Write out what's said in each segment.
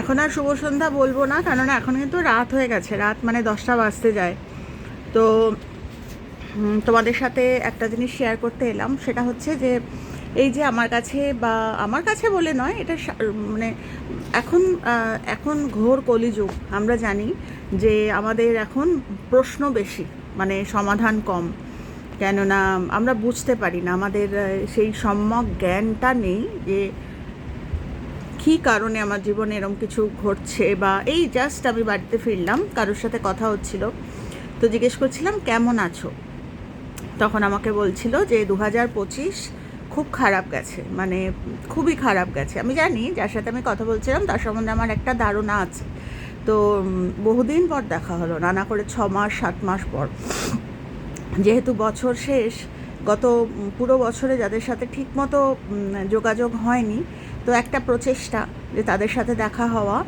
এখন আর শুভ সন্ধ্যা বলব না, কেননা এখন কিন্তু রাত হয়ে গেছে, রাত মানে দশটা বাজতে যায়। তো তোমাদের সাথে একটা জিনিস শেয়ার করতে এলাম, সেটা হচ্ছে যে, এই যে আমার কাছে বা আমার কাছে বলে নয়, এটা মানে এখন এখন ঘোর কলিযুগ, আমরা জানি যে আমাদের এখন প্রশ্ন বেশি মানে সমাধান কম। কেননা আমরা বুঝতে পারি না, আমাদের সেই সম্যক জ্ঞানটা নেই যে কী কারণে আমার জীবনে এরকম কিছু ঘটছে বা এই জাস্ট আমি বাড়িতে ফিরলাম, কারোর সাথে কথা হচ্ছিল, তো জিজ্ঞেস করছিলাম, কেমন আছো? তখন আমাকে বলছিল যে দু হাজার পঁচিশ খুব খারাপ গেছে মানে খুবই খারাপ গেছে। আমি জানি যার সাথে আমি কথা বলছিলাম, তার সম্বন্ধে আমার একটা ধারণা আছে। তো বহুদিন পর দেখা হলো, নানা করে ছ মাস, সাত মাস পর। যেহেতু বছর শেষ, গত পুরো বছরে যাদের সাথে ঠিকমতো যোগাযোগ হয়নি তো একটা প্রচেষ্টা যে তাদের সাথে দেখা হওয়া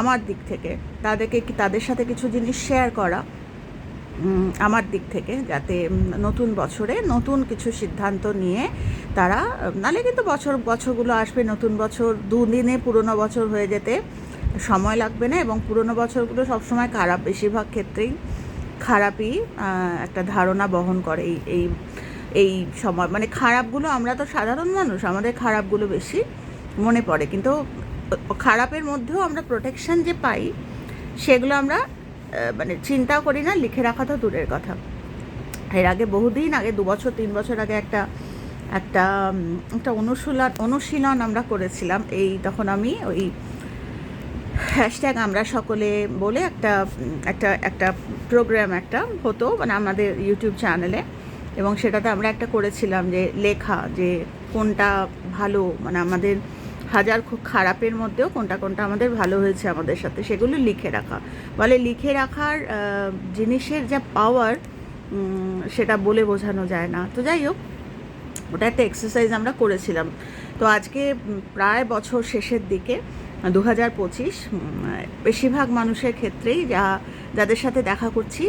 আমার দিক থেকে। তাদেরকে তাদের সাথে কিছু জিনিস শেয়ার করা আমার দিক থেকে, যাতে নতুন বছরে নতুন কিছু সিদ্ধান্ত নিয়ে তারা নালে কিন্তু বছর, বছরগুলো আসবে, নতুন বছর, দুদিনে পুরনো বছর হয়ে যেতে সময় লাগবে না এবং পুরনো বছরগুলো সবসময় খারাপ, বেশিরভাগ ক্ষেত্রেই খারাপই একটা ধারণা বহন করে এই এই এই সময়। মানে খারাপগুলো আমরা তো সাধারণ মানুষ, আমাদের খারাপগুলো বেশি। মনে পড়ে। কিন্তু খারাপের মধ্যেও আমরা প্রোটেকশন যে পাই, সেগুলো আমরা মানে চিন্তাও করি না, লিখে রাখা তো দূরের কথা। এর আগে বহুদিন আগে, দু বছর, তিন বছর আগে একটা একটা একটা অনুশীলন অনুশীলন আমরা করেছিলাম। এই তখন আমি ওই হ্যাশট্যাগ আমরা সকলে বলে একটা একটা একটা প্রোগ্রাম একটা হতো মানে আমাদের ইউটিউব চ্যানেলে এবং সেটাতে আমরা একটা করেছিলাম যে লেখা, যে কোনটা ভালো মানে আমাদের হাজার খুব খারাপের মধ্যেও কোনটা কোনটা আমাদের ভালো হয়েছে আমাদের সাথে, সেগুলো লিখে রাখা। বলে লিখে রাখার জিনিসের যা পাওয়ার সেটা বলে বোঝানো যায় না। তো যাই হোক, ওটা একটা এক্সারসাইজ আমরা করেছিলাম। তো আজকে প্রায় বছর শেষের দিকে দু হাজার পঁচিশ বেশিরভাগ মানুষের ক্ষেত্রেই যা, যাদের সাথে দেখা করছি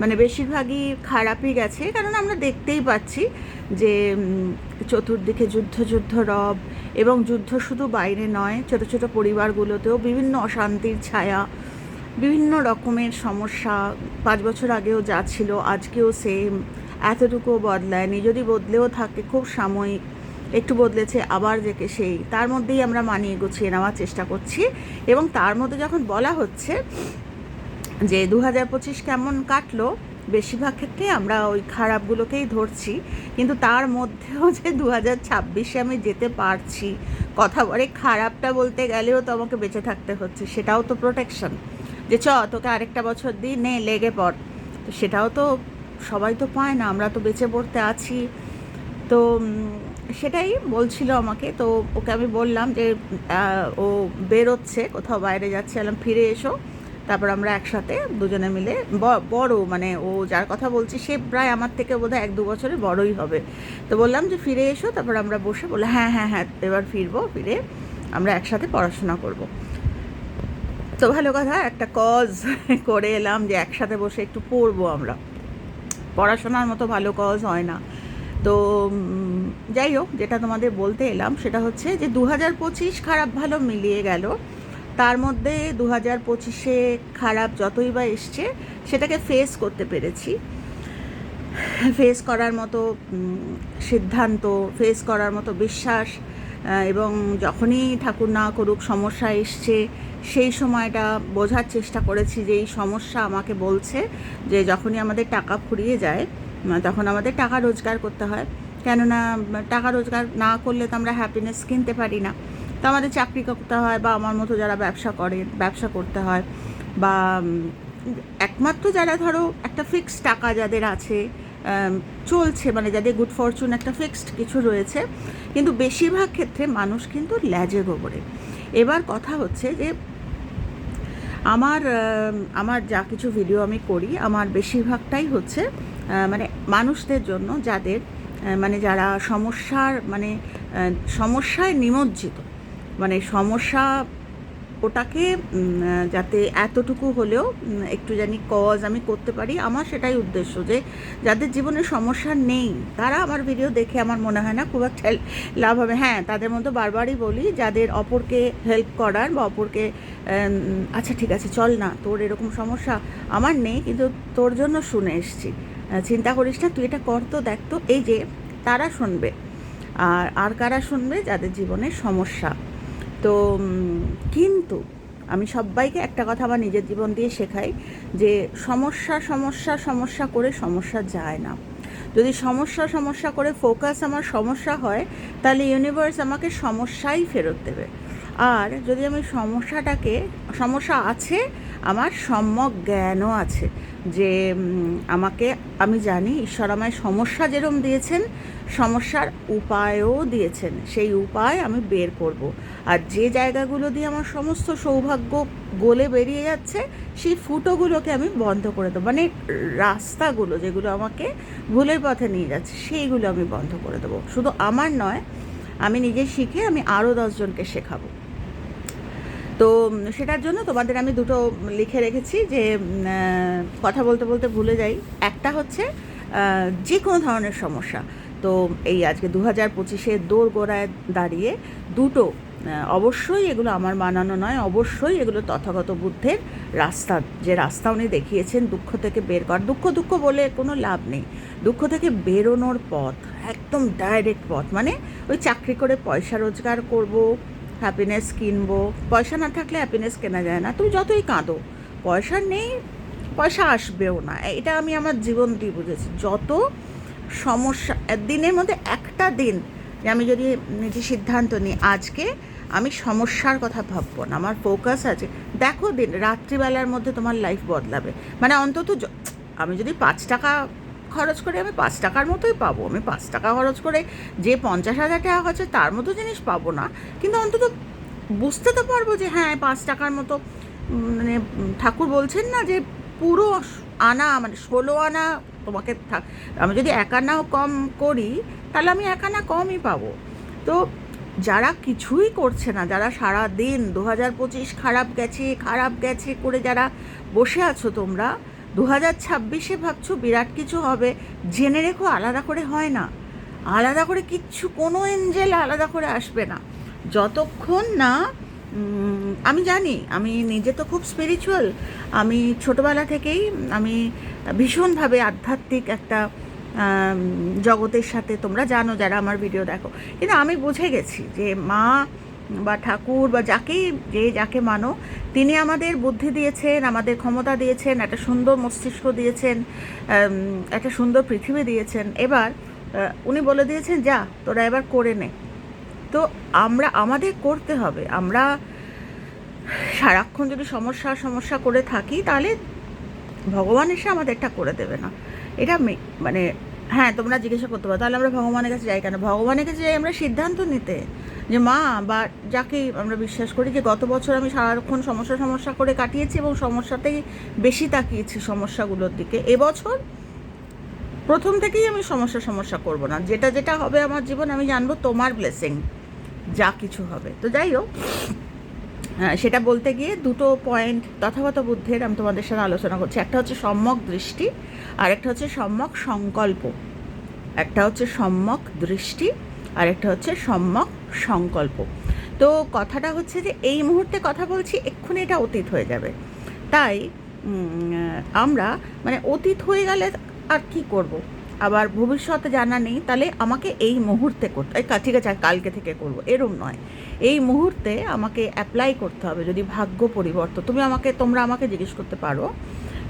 মানে বেশিরভাগই খারাপই গেছে, কারণ আমরা দেখতেই পাচ্ছি যে চতুর্দিকে যুদ্ধ যুদ্ধ রব এবং যুদ্ধ শুধু বাইরে নয়, ছোট ছোট পরিবারগুলোতেও বিভিন্ন অশান্তির ছায়া, বিভিন্ন রকমের সমস্যা পাঁচ বছর আগেও যা ছিল, আজকেও সেম এতটুকুও বদলায়নি। যদি বদলেও থাকে, খুব সাময়িক, একটু বদলেছে, আবার যেকে সেই। তার মধ্যেই আমরা মানিয়ে গুছিয়ে নেওয়ার চেষ্টা করছি এবং তার মধ্যে যখন বলা হচ্ছে যে দু হাজার পঁচিশ কেমন কাটলো, বেশিরভাগ ক্ষেত্রে আমরা ওই খারাপগুলোকেই ধরছি, কিন্তু তার মধ্যেও যে দু হাজার ছাব্বিশে আমি যেতে পারছি, কথা বলে খারাপটা বলতে গেলেও তো আমাকে বেঁচে থাকতে হচ্ছে, সেটাও তো প্রোটেকশন যে চ, তোকে আরেকটা বছর দিই নে, লেগে পড়। তো সেটাও তো সবাই তো পায় না, আমরা তো বেঁচে পড়তে আছি। তো সেটাই বলছিল আমাকে, তো ওকে আমি বললাম যে ও বেরোচ্ছে, কোথাও বাইরে যাচ্ছে এলাম ফিরে এসো। তারপর আমরা একসাথে দুজনে মিলে বড় মানে ও যার কথা বলছি, সে প্রায় আমার থেকে বোধহয় এক দু বছরের বড়ই হবে। তো বললাম যে, ফিরে এসো। তারপর আমরা বসে বলে হ্যাঁ হ্যাঁ হ্যাঁ এবার ফিরবো, ফিরে আমরা একসাথে পড়াশোনা করব। তো ভালো কথা, একটা কজ করে এলাম যে, একসাথে বসে একটু পড়ব আমরা। পড়াশোনার মতো ভালো কজ হয় না। তো যাই হোক, যেটা তোমাদের বলতে এলাম, সেটা হচ্ছে যে দু হাজার পঁচিশ খারাপ ভালো মিলিয়ে গেল। তার মধ্যে দু হাজার পঁচিশে খারাপ যতই বা এসছে, সেটাকে ফেস করতে পেরেছি। ফেস করার মতো সিদ্ধান্ত ফেস করার মতো বিশ্বাস এবং যখনই ঠাকুর না করুক সমস্যা এসছে, সেই সময়টা বোঝার চেষ্টা করেছি যে এই সমস্যা আমাকে বলছে যে যখনই আমাদের টাকা ফুরিয়ে যায় তখন আমাদের টাকা রোজগার করতে হয়। কেননা টাকা রোজগার না করলে তো আমরা হ্যাপিনেস কিনতে পারি না। আমাদের চাকরি করতে হয় বা আমার মতো যারা ব্যবসা করে, ব্যবসা করতে হয় বা একমাত্র যারা ধরো একটা ফিক্সড টাকা যাদের আছে চলছে মানে যাদের গুড ফরচুন একটা ফিক্সড কিছু রয়েছে, কিন্তু বেশিরভাগ ক্ষেত্রে মানুষ কিন্তু ল্যাজে গোবরে। এবার কথা হচ্ছে যে, আমার আমার যা কিছু ভিডিও আমি করি, আমার বেশিরভাগটাই হচ্ছে মানে মানুষদের জন্য যাদের মানে যারা সমস্যার মানে সমস্যায় নিমজ্জিত। মানে সমস্যা ওটাকে যাতে এতটুকু হলেও একটু জানি কজ আমি করতে পারি। আমার সেটাই উদ্দেশ্য যে, যাদের জীবনে সমস্যা নেই, তারা আমার ভিডিও দেখে আমার মনে হয় না খুব একটা লাভ হবে। হ্যাঁ তাদের মধ্যে বারবারই বলি, যাদের অপরকে হেল্প করার বা অপরকে আচ্ছা ঠিক আছে, চল না, তোর এরকম সমস্যা আমার নেই, কিন্তু তোর জন্য শুনে এসছি। চিন্তা করিস না, তুই এটা কর তো, দেখ তো, এই যে তারা শুনবে। আর আর কারা শুনবে? যাদের জীবনে সমস্যা। তো কিন্তু আমি সবাইকে একটা কথা আমার নিজের জীবন দিয়ে শেখাই যে সমস্যা সমস্যা সমস্যা করে সমস্যা যায় না। যদি সমস্যা সমস্যা করে ফোকাস আমার সমস্যা হয়, তাহলে ইউনিভার্স আমাকে সমস্যাই ফেরত দেবে। আর যদি আমি সমস্যাটাকে, সমস্যা আছে, আমার সম্যক জ্ঞানও আছে যে আমাকে, আমি জানি ঈশ্বর আমায় সমস্যা যেরম দিয়েছেন, সমস্যার উপায়ও দিয়েছেন, সেই উপায় আমি বের করব। আর যে জায়গাগুলো দিয়ে আমার সমস্ত সৌভাগ্য গলে বেরিয়ে যাচ্ছে, সেই ফুটোগুলোকে আমি বন্ধ করে দেবো। মানে রাস্তাগুলো যেগুলো আমাকে ভুলের পথে নিয়ে যাচ্ছে, সেইগুলো আমি বন্ধ করে দেবো। শুধু আমার নয়, আমি নিজে শিখে আমি আরও দশজনকে শেখাবো। তো সেটার জন্য তোমাদের আমি দুটো লিখে রেখেছি যে কথা বলতে বলতে ভুলে যাই। একটা হচ্ছে যে কোনো ধরনের সমস্যা। তো এই আজকে দু হাজার পঁচিশে দোর গোড়ায় দাঁড়িয়ে দুটো অবশ্যই এগুলো আমার মানানো নয়, অবশ্যই এগুলো তথাগত বুদ্ধের রাস্তা, যে রাস্তা উনি দেখিয়েছেন দুঃখ থেকে বের কর, দুঃখ দুঃখ বলে কোনো লাভ নেই। দুঃখ থেকে বেরোনোর পথ, একদম ডাইরেক্ট পথ মানে ওই চাকরি করে পয়সা রোজগার করব হ্যাপিনেস কিনবো। পয়সা না থাকলে হ্যাপিনেস কেনা যায় না। তুমি যতই কাঁদো, পয়সা নেই, পয়সা আসবেও না। এটা আমি আমার জীবন দিয়ে বুঝেছি। যত সমস্যা, দিনের মধ্যে একটা দিন যে আমি যদি নিজে সিদ্ধান্ত নিই, আজকে আমি সমস্যার কথা ভাববো না, আমার ফোকাস আছে। দেখো দিন, রাত্রিবেলার মধ্যে তোমার লাইফ বদলাবে। মানে অন্তত আমি যদি পাঁচ টাকা খরচ করে আমি পাঁচ টাকার মতোই পাবো। আমি পাঁচ টাকা খরচ করে যে পঞ্চাশ হাজার টাকা হচ্ছে তার মতো জিনিস পাবো না। কিন্তু অন্তত বুঝতে তো পারব যে হ্যাঁ পাঁচ টাকার মতো মানে ঠাকুর বলছেন না যে পুরো আনা মানে ষোলো আনা তোমাকে থাক- আমি যদি এক আনাও কম করি, তাহলে আমি এক আনা কমই পাবো। তো যারা কিছুই করছে না, যারা সারা দিন দু হাজার পঁচিশ খারাপ গেছে খারাপ গেছে করে যারা বসে আছো তোমরা দু হাজার ছাব্বিশে ভাবছ বিরাট কিছু হবে। জেনে রেখো, আলাদা করে হয় না। আলাদা করে কিচ্ছু, কোনো এঞ্জেল আলাদা করে আসবে না। যতক্ষণ না আমি জানি, আমি নিজে তো খুব স্পিরিচুয়াল আমি ছোটবেলা থেকেই, আমি ভীষণভাবে আধ্যাত্মিক একটা জগতের সাথে তোমরা জানো, যারা আমার ভিডিও দেখো। কিন্তু আমি বুঝে গেছি যে মা বা ঠাকুর বা যাকেই যে যাকে মানো, তিনি আমাদের বুদ্ধি দিয়েছেন, আমাদের ক্ষমতা দিয়েছেন, একটা সুন্দর মস্তিষ্ক দিয়েছেন একটা সুন্দর পৃথিবী দিয়েছেন। এবার উনি বলে দিয়েছেন, যা, তোরা এবার করে নে। তো আমরা, আমাদের করতে হবে। আমরা সারাক্ষণ যদি সমস্যা সমস্যা করে থাকি, তাহলে ভগবান এসে আমাদেরটা করে দেবে না। এটা মানে হ্যাঁ তোমরা জিজ্ঞাসা করতে পারো, তাহলে আমরা ভগবানের কাছে যাই কেন? ভগবানের কাছে যাই, আমরা সিদ্ধান্ত নিতে। যে মা, বা যাকে আমরা বিশ্বাস করি যে গত বছর আমি সারাক্ষণ সমস্যা সমস্যা করে কাটিয়েছি এবং সমস্যাতেই বেশি তাকিয়েছি সমস্যাগুলোর দিকে। এবছর প্রথম থেকেই আমি সমস্যা সমস্যা করব না। যেটা যেটা হবে আমার জীবন, আমি জানব তোমার ব্লেসিং যা কিছু হবে। তো যাই হোক সেটা বলতে গিয়ে দুটো পয়েন্ট তথাগত বুদ্ধের আমি তোমাদের সাথে আলোচনা করছি। একটা হচ্ছে সম্যক দৃষ্টি আর একটা হচ্ছে সম্যক সংকল্প। একটা হচ্ছে সম্যক দৃষ্টি আর একটা হচ্ছে সম্যক সংকল্প। তো কথাটা হচ্ছে যে এই মুহূর্তে কথা বলছি, এক্ষুনি এটা অতীত হয়ে যাবে। তাই আমরা মানে অতীত হয়ে গেলে আর কি করব। আবার ভবিষ্যতে জানা নেই, তাহলে আমাকে এই মুহূর্তে করতে ঠিক আছে কালকে থেকে করব, এরম নয়। এই মুহূর্তে আমাকে অ্যাপ্লাই করতে হবে যদি ভাগ্য পরিবর্তন। তুমি আমাকে, তোমরা আমাকে জিজ্ঞেস করতে পারো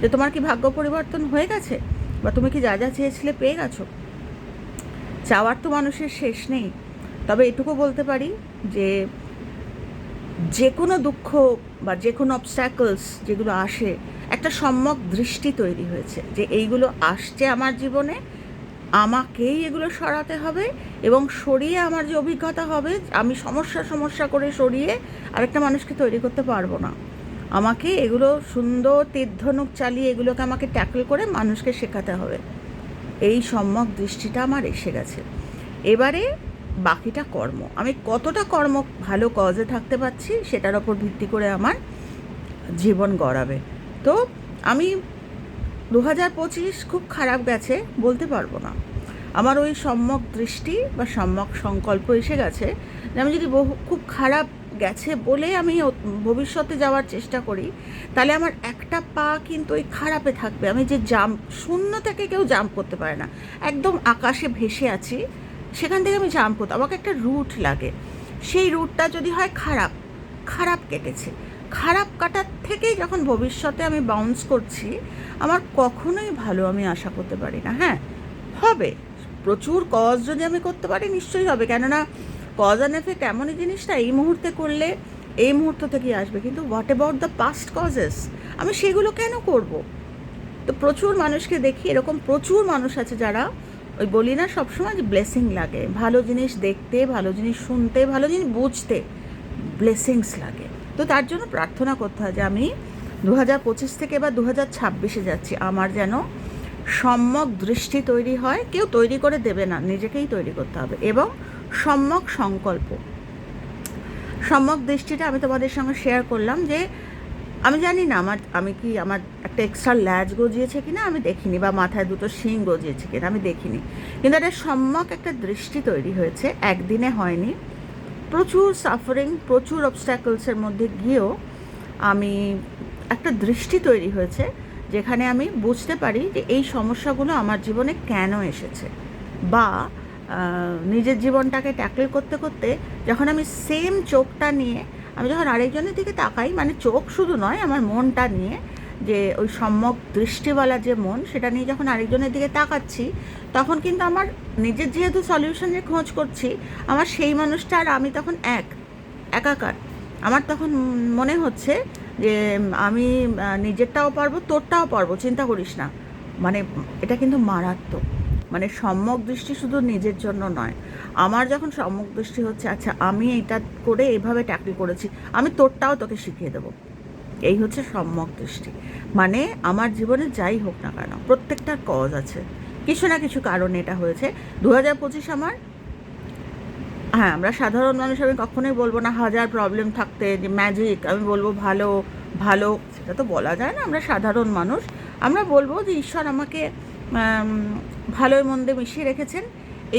যে তোমার কি ভাগ্য পরিবর্তন হয়ে গেছে? বা তুমি কি যা যা চেয়েছিলে পেয়ে গেছো? চাওয়ার তো মানুষের শেষ নেই। তবে এটুকু বলতে পারি যে যে কোনো দুঃখ বা যে কোনো অবস্ট্যাকলস যেগুলো আসে, একটা সম্যক দৃষ্টি তৈরি হয়েছে যে এইগুলো আসছে আমার জীবনে, আমাকেই এগুলো সরাতে হবে এবং সরিয়ে আমার যে অভিজ্ঞতা হবে, আমি সমস্যা সমস্যা করে সরিয়ে আরেকটা মানুষকে তৈরি করতে পারব না। আমাকে এগুলো সুন্দর তীর্ধনুক চালিয়ে এগুলোকে আমাকে ট্যাকল করে মানুষকে শেখাতে হবে। এই সম্যক দৃষ্টিটা আমার এসে গেছে। এবারে বাকিটা কর্ম। আমি কতটা কর্ম ভালো কজে থাকতে পারছি সেটার ওপর ভিত্তি করে আমার জীবন গড়াবে। তো আমি দু হাজার পঁচিশ খুব খারাপ গেছে বলতে পারব না। আমার ওই সম্যক দৃষ্টি বা সম্যক সংকল্প এসে গেছে আমি যদি বহু খুব খারাপ গেছে বলে আমি ভবিষ্যতে যাওয়ার চেষ্টা করি, তাহলে আমার একটা পা কিন্তু ওই খারাপে থাকবে। আমি যে জাম্প, শূন্য থেকে কেউ জাম্প করতে পারে না। একদম আকাশে ভেসে আছি, সেখান থেকে আমি জাম্প করতে আমাকে একটা রুট লাগে। সেই রুটটা যদি হয় খারাপ খারাপ কেটেছে। খারাপ কাটার থেকেই যখন ভবিষ্যতে আমি বাউন্স করছি, আমার কখনোই ভালো আমি আশা করতে পারি না। হ্যাঁ হবে। প্রচুর কজ যদি আমি করতে পারি, নিশ্চয়ই হবে। কেননা কজ অ্যান্ড এফেক্ট এমনই জিনিসটা এই মুহূর্তে করলে এই মুহূর্ত থেকেই আসবে, কিন্তু what about the past causes আমি সেগুলো কেন করব? তো প্রচুর মানুষকে দেখি, এরকম প্রচুর মানুষ আছে যারা, ওই বলি না সবসময় যে ব্লেসিং লাগে। ভালো জিনিস দেখতে, ভালো জিনিস শুনতে, ভালো জিনিস বুঝতে ব্লেসিংস লাগে। তো তার জন্য প্রার্থনা করতে হয় যে আমি দু হাজার পঁচিশ থেকে এবার দু হাজার ছাব্বিশে যাচ্ছি, আমার যেন সম্যক দৃষ্টি তৈরি হয়। কেউ তৈরি করে দেবে না, নিজেকেই তৈরি করতে হবে। এবং সম্যক সংকল্প। সম্যক দৃষ্টিটা আমি তোমাদের সঙ্গে শেয়ার করলাম যে, আমি জানি না আমার, আমি কি আমার একটা এক্সট্রা ল্যাজ গজিয়েছে কিনা, আমি দেখিনি বা মাথায় দুটো শিং গজিয়েছে কিনা, আমি দেখিনি। কিন্তু একটা সম্যক একটা দৃষ্টি তৈরি হয়েছে, একদিনে হয়নি। প্রচুর সাফারিং প্রচুর অবস্ট্যাকলসের মধ্যে গিয়েও আমি একটা দৃষ্টি তৈরি হয়েছে, যেখানে আমি বুঝতে পারি যে এই সমস্যাগুলো আমার জীবনে কেন এসেছে। বা নিজের জীবনটাকে ট্যাকল করতে করতে যখন আমি সেম চোখটা নিয়ে, আমি যখন আরেকজনের দিকে তাকাই মানে চোখ শুধু নয়, আমার মনটা নিয়ে, যে ওই সম্যক দৃষ্টিওয়ালা যে মন, সেটা নিয়ে যখন আরেকজনের দিকে তাকাচ্ছি, তখন কিন্তু আমার নিজের যেহেতু সলিউশনের খোঁজ করছি, আমার সেই মানুষটা আর আমি তখন এক, একাকার। আমার তখন মনে হচ্ছে যে, আমি নিজেরটাও পারব, তোরটাও পারব, চিন্তা করিস না। মানে এটা কিন্তু মারাত্মক। মানে সম্যক দৃষ্টি শুধু নিজের জন্য নয়। আমার যখন সম্যক দৃষ্টি হচ্ছে আচ্ছা আমি এটা করে এইভাবে ট্যাকল করেছি, আমি তোরটাও তোকে শিখিয়ে দেবো। এই হচ্ছে সম্যক দৃষ্টি। মানে আমার জীবনে যাই হোক না কেন প্রত্যেকটার কজ আছে। কিছু না কিছু কারণে এটা হয়েছে। দু হাজার পঁচিশ আমার হ্যাঁ আমরা সাধারণ মানুষ, আমি কখনোই বলব না হাজার প্রবলেম থাকতে, যে ম্যাজিক আমি বলব ভালো ভালো, সেটা তো বলা যায় না। আমরা সাধারণ মানুষ, আমরা বলব যে ঈশ্বর আমাকে ভালোই মন্দে মিশিয়ে রেখেছেন।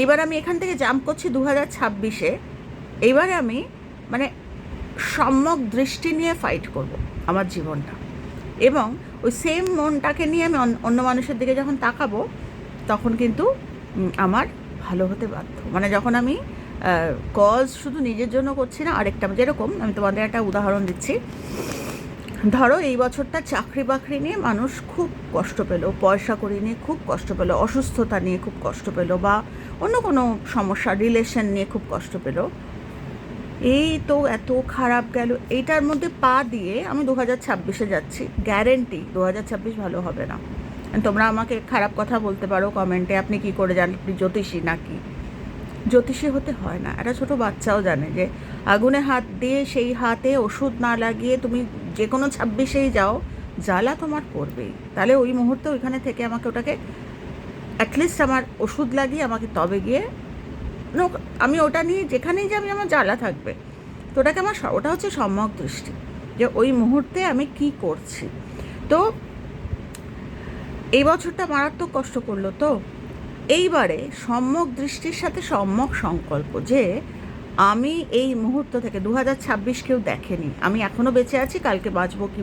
এইবার আমি এখান থেকে জাম্প করছি দু হাজার ছাব্বিশে। এইবারে আমি মানে সম্যক দৃষ্টি নিয়ে ফাইট করব আমার জীবনটা। এবং ওই সেম মনটাকে নিয়ে আমি অন্য মানুষের দিকে যখন তাকাবো, তখন কিন্তু আমার ভালো হতে বাধ্য। মানে যখন আমি কজ শুধু নিজের জন্য করছি না, আরেকটা, যেরকম আমি তোমাদের একটা উদাহরণ দিচ্ছি। ধরো, এই বছরটা চাকরি বাকরি নিয়ে মানুষ খুব কষ্ট পেল, পয়সা করি নিয়ে খুব কষ্ট পেল, অসুস্থতা নিয়ে খুব কষ্ট পেল বা অন্য কোনো সমস্যা রিলেশন নিয়ে খুব কষ্ট পেল। এই তো এত খারাপ গেল, এইটার মধ্যে পা দিয়ে আমি দু হাজার ছাব্বিশে যাচ্ছি। গ্যারেন্টি দু হাজার ছাব্বিশ ভালো হবে না। তোমরা আমাকে খারাপ কথা বলতে পারো কমেন্টে আপনি কি করে জানেন জ্যোতিষী নাকি? জ্যোতিষী হতে হয় না, একটা ছোট বাচ্চাও জানে যে আগুনে হাত দিয়ে সেই হাতে ওষুধ না লাগিয়ে তুমি যে কোনো ছাব্বিশেই যাও, জ্বালা তোমার করবেই তাহলে ওই মুহূর্তে ওইখানে থেকে আমাকে ওটাকে অ্যাটলিস্ট আমার ওষুধ লাগিয়ে আমাকে তবে গিয়ে আমি ওটা নিয়ে যেখানেই যাবি আমার জ্বালা থাকবে। তো ওটাকে আমার ওটা হচ্ছে সম্যক দৃষ্টি, যে ওই মুহূর্তে আমি কি করছি। তো এই বছরটা মারাত্মক কষ্ট করল তো। এইবারে সম্যক দৃষ্টির সাথে সম্যক সংকল্প যে আমি এই মুহূর্ত থেকে দু হাজার ছাব্বিশ কেউ দেখেনি। আমি এখনও বেঁচে আছি, কালকে বাঁচবো কি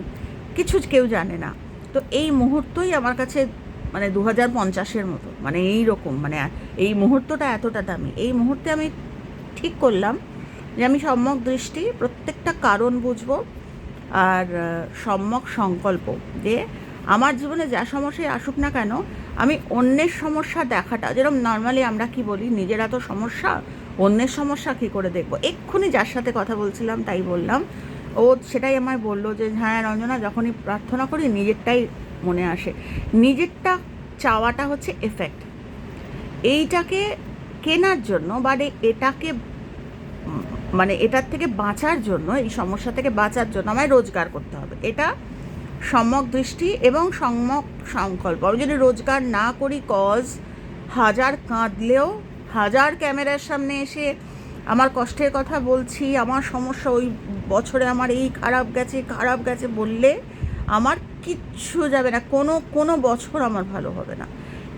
কিছু কেউ জানে না। তো এই মুহূর্তই আমার কাছে মানে দু হাজার পঞ্চাশের মতো। মানে এই রকম মানে এই মুহূর্তটা এতটা দামি। এই মুহূর্তে আমি ঠিক করলাম যে আমি সম্যক দৃষ্টি, প্রত্যেকটা কারণ বুঝব আর সম্যক সংকল্প যে আমার জীবনে যা সমস্যায় আসুক না কেন, আমি অন্যের সমস্যা দেখাটা, যেরকম নর্মালি আমরা কি বলি, নিজেরা তো সমস্যা অন্যের সমস্যা কী করে দেখব? এক্ষুনি যার সাথে কথা বলছিলাম তাই বললাম। ও সেটাই আমায় বলল যে হ্যাঁ রঞ্জনা, যখনই প্রার্থনা করি নিজেরটাই মনে আসে। নিজেরটা চাওয়াটা হচ্ছে এফেক্ট এইটাকে কেনার জন্য বা এটাকে মানে এটার থেকে বাঁচার জন্য, এই সমস্যা থেকে বাঁচার জন্য আমায় রোজগার করতে হবে। এটা সম্যক দৃষ্টি এবং সম্যক সংকল্প। আমি যদি রোজগার না করি কজ হাজার কাঁদলেও হাজার ক্যামেরার সামনে এসে আমার কষ্টের কথা বলছি, আমার সমস্যা ওই বছরে আমার এই খারাপ গেছে খারাপ গেছে বললে আমার কিচ্ছু যাবে না, কোনো কোনো বছর আমার ভালো হবে না।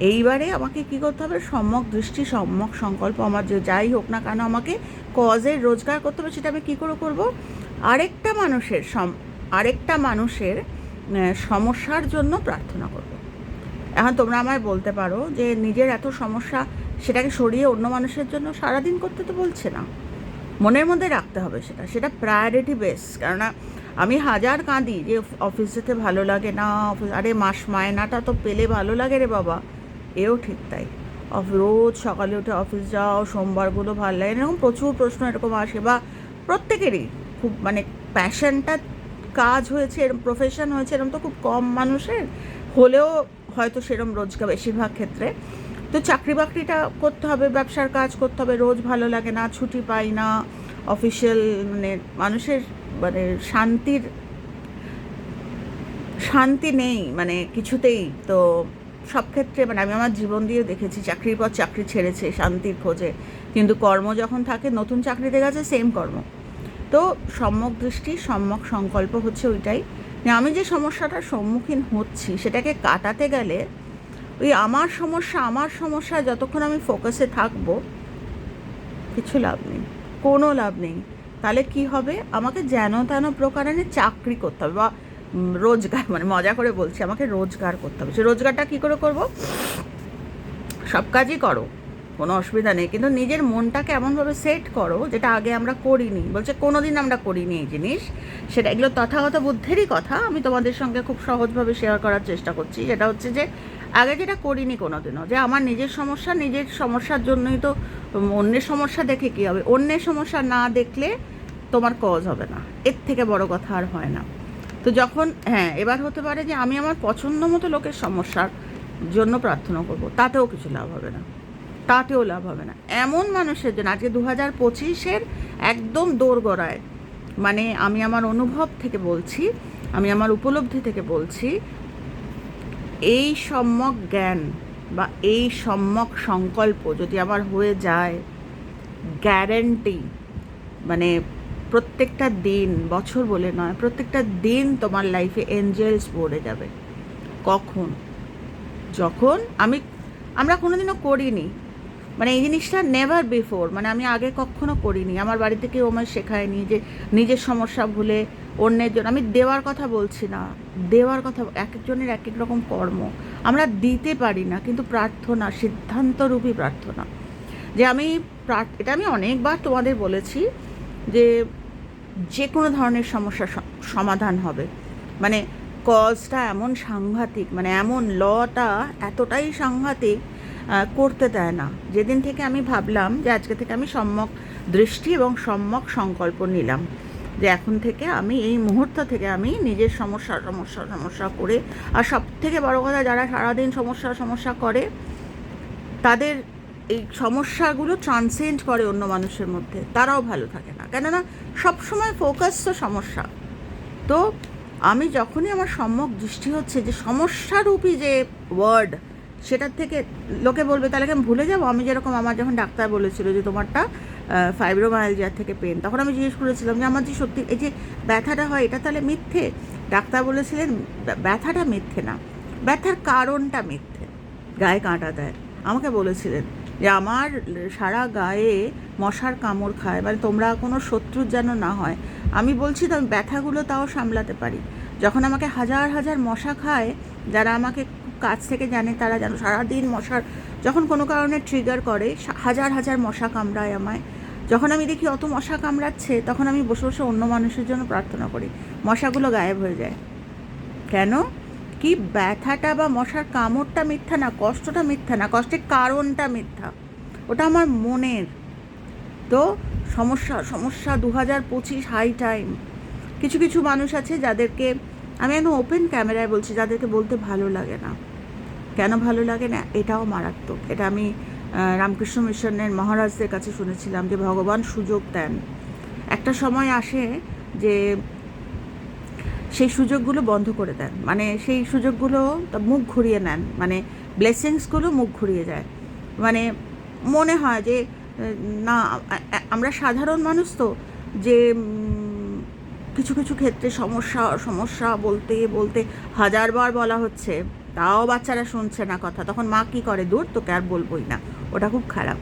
এইবারে আমাকে কি করতে হবে? সম্যক দৃষ্টি, সম্যক সংকল্প আমার যে যাই হোক না কেন আমাকে কজের রোজগার করতে হবে সেটা আমি কী করে করব? আরেকটা মানুষের সম, আরেকটা মানুষের সমস্যার জন্য প্রার্থনা করব। এখন তোমরা আমায় বলতে পারো যে নিজের এত সমস্যা সেটাকে সরিয়ে অন্য মানুষের জন্য সারাদিন করতে তো বলছে না। মনের মধ্যে রাখতে হবে সেটা সেটা প্রায়োরিটি বেস কেননা আমি হাজার কাঁদি যে অফিস যেতে ভালো লাগে না, অফিস আরে মাস মায়নাটা তো পেলে ভালো লাগে রে বাবা। এও ঠিক তাই। অফ রোজ সকালে উঠে অফিস যাও, সোমবারগুলো ভালো লাগে এরকম প্রচুর প্রশ্ন, এরকম আসে বা প্রত্যেকেরই খুব মানে প্যাশনটা কাজ হয়েছে এরকম প্রফেশন হয়েছে এরকম তো খুব কম মানুষের। হলেও হয়তো সেরকম রোজগার বেশিরভাগ ক্ষেত্রে। তো চাকরি বাকরিটা করতে হবে, ব্যবসার কাজ করতে হবে, রোজ ভালো লাগে না, ছুটি পাই না, অফিসিয়াল মানে মানুষের মানে শান্তির, শান্তি নেই মানে কিছুতেই। তো সব ক্ষেত্রে মানে আমি আমার জীবন দিয়ে দেখেছি, চাকরির পর চাকরি ছেড়েছে, শান্তির খোঁজে। কিন্তু কর্ম যখন থাকে, নতুন চাকরিতে গেছে সেম কর্ম। তো সম্যক দৃষ্টি, সম্যক সংকল্প হচ্ছে ওইটাই। আমি যে সমস্যাটার সম্মুখীন হচ্ছি, সেটাকে কাটাতে গেলে ওই আমার সমস্যা আমার সমস্যা, যতক্ষণ আমি ফোকাসে থাকব, কিছু লাভ নেই, কোনো লাভ নেই। তাহলে কি হবে? আমাকে যেন তেন প্রকারের চাকরি করতে হবে বা রোজগার মানে মজা করে বলছি, আমাকে রোজগার করতে হবে। সে রোজগারটা কী করে করব? সব কাজই করো, কোনো অসুবিধা নেই। কিন্তু নিজের মনটাকে এমনভাবে সেট করো, যেটা আগে আমরা করিনি। বলছে কোনো দিন আমরা করিনি এই জিনিস। সেটা এগুলো তথাগত বুদ্ধেরই কথা। আমি তোমাদের সঙ্গে খুব সহজভাবে শেয়ার করার চেষ্টা করছি। যেটা হচ্ছে যে আগে যেটা করিনি কোনো দিনও যে আমার নিজের সমস্যা, নিজের সমস্যার জন্যই তো অন্যের সমস্যা দেখে কী হবে? অন্যের সমস্যা না দেখলে তোমার কজ হবে না। এর থেকে বড় কথা আর হয় না। তো যখন হ্যাঁ এবার হতে পারে যে আমি আমার পছন্দ মতো লোকের সমস্যার জন্য প্রার্থনা করব, তাতেও কিছু লাভ হবে না। তাতেও লাভ হবে না। এমন মানুষের জন্য, আজকে দু হাজার পঁচিশের একদম দোরগড়ায় মানে আমি আমার অনুভব থেকে বলছি, আমি আমার উপলব্ধি থেকে বলছি এই সম্যক জ্ঞান বা এই সম্যক সংকল্প যদি আমার হয়ে যায় গ্যারেন্টি মানে প্রত্যেকটা দিন, বছর বলে নয়, প্রত্যেকটা দিন তোমার লাইফে এঞ্জেলস পড়ে যাবে। কখন? যখন আমি, আমরা কোনোদিনও করিনি। মানে এই জিনিসটা নেভার বিফোর মানে আমি আগে কখনো করিনি। আমার বাড়িতে কেউ আমায় শেখায়নি যে নিজের সমস্যা ভুলে অন্যের জন্য। আমি দেওয়ার কথা বলছি না। দেওয়ার কথা এক একজনের এক এক রকম কর্ম। আমরা দিতে পারি না, কিন্তু প্রার্থনা, সিদ্ধান্তরূপী প্রার্থনা। যে আমি এটা আমি অনেকবার তোমাদের বলেছি যে যে কোনো ধরনের সমস্যা সমাধান হবে। মানে কজটা এমন সাংঘাতিক মানে এমন লটা এতটাই সাংঘাতিক করতে দেয় না। যেদিন থেকে আমি ভাবলাম যে আজকে থেকে আমি সম্যক দৃষ্টি এবং সম্যক সংকল্প নিলাম। যে এখন থেকে আমি, এই মুহূর্ত থেকে আমি নিজের সমস্যা সমস্যা সমস্যা করে, আর সব থেকে বড় কথা যারা সারাদিন সমস্যা সমস্যা করে, তাদের এই সমস্যাগুলো ট্রান্সেন্ড করে অন্য মানুষের মধ্যে। তারাও ভালো থাকে না। কেননা সবসময় ফোকাস তো সমস্যা। তো আমি যখনই আমার সম্যক দৃষ্টি হচ্ছে যে সমস্যারূপী যে ওয়ার্ড সেটার থেকে লোকে বলবে, তাহলে আমি ভুলে যাব? আমি যেরকম, আমার যখন ডাক্তার বলেছিল যে তোমারটা ফাইব্রোমায়ালজিয়ার থেকে পেন তখন আমি জিজ্ঞেস করেছিলাম যে, আমার যে সত্যি, এই যে ব্যথাটা হয়, এটা তাহলে মিথ্যে? ডাক্তার বলেছিলেন ব্যথাটা মিথ্যে না। ব্যথার কারণটা মিথ্যে। গায়ে কাঁটা দেয়। আমাকে বলেছিলেন যে, আমার সারা গায়ে মশার কামড় খায় মানে তোমরা কোনো শত্রুর যেন না হয়। আমি বলছি তো, আমি ব্যথাগুলো তাও সামলাতে পারি। যখন আমাকে হাজার হাজার মশা খায়, যারা আমাকে কাছ থেকে জানে, তারা যেন সারাদিন মশার, যখন কোনো কারণে ট্রিগার করে হাজার হাজার মশা কামড়ায় আমায়। যখন আমি দেখি অত মশা কামড়াচ্ছে, তখন আমি বসে বসে অন্য মানুষের জন্য প্রার্থনা করি। মশাগুলো গায়েব হয়ে যায়। কেন? কি ব্যথাটা বা মশার কামড়টা মিথ্যা না, কষ্টটা মিথ্যা না, কষ্টের কারণটা মিথ্যা? ওটা আমার মনের। তো সমস্যা সমস্যা দু হাজার পঁচিশ হাই টাইম কিছু কিছু মানুষ আছে যাদেরকে, আমি একদম ওপেন ক্যামেরায় বলছি, যাদেরকে বলতে ভালো লাগে না। কেন ভালো লাগে না? এটাও মারাত্মক। এটা আমি রামকৃষ্ণ মিশনের মহারাজদের কাছে শুনেছিলাম যে ভগবান সুযোগ দেন। একটা সময় আসে যে সেই সুযোগগুলো বন্ধ করে দেন। মানে সেই সুযোগগুলো মুখ ঘুরিয়ে নেন। মানে ব্লেসিংসগুলো মুখ ঘুরিয়ে যায়। মানে মনে হয় যে, না, আমরা সাধারণ মানুষ তো, যে কিছু কিছু ক্ষেত্রে সমস্যা সমস্যা বলতে বলতে হাজারবার বলা হচ্ছে। তাও বাচ্চারা শুনছে না কথা। তখন মা কি করে? দূর তোকে আর বলবোই না। ওটা খুব খারাপ।